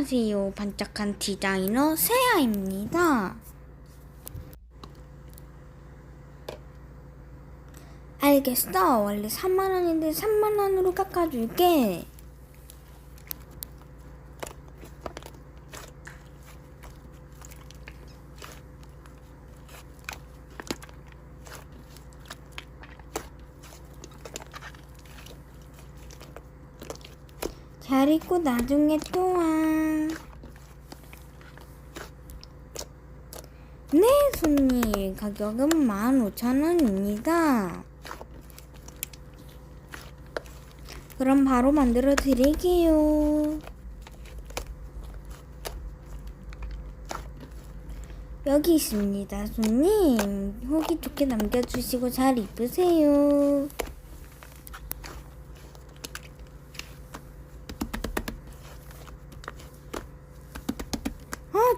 안녕하세요. 반짝한 디자이너 세아입니다. 알겠어. 원래 3만원인데 3만원으로 깎아줄게. 잘 입고 나중에 또 와. 네, 손님. 가격은 15,000원입니다. 그럼 바로 만들어 드릴게요. 여기 있습니다, 손님. 후기 좋게 남겨주시고 잘 입으세요.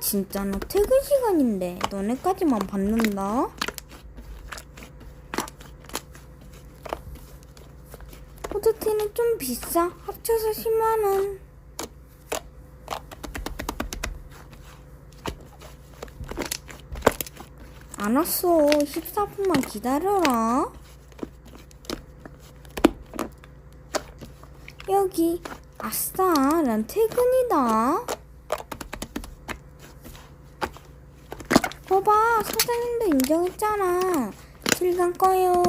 진짜 나 퇴근 시간인데 너네까지만 받는다? 후드티는 좀 비싸. 합쳐서 10만원. 안 왔어. 14분만 기다려라. 여기 아싸. 난 퇴근이다 봐봐. 사장님도 인정했잖아. 실감 꺼요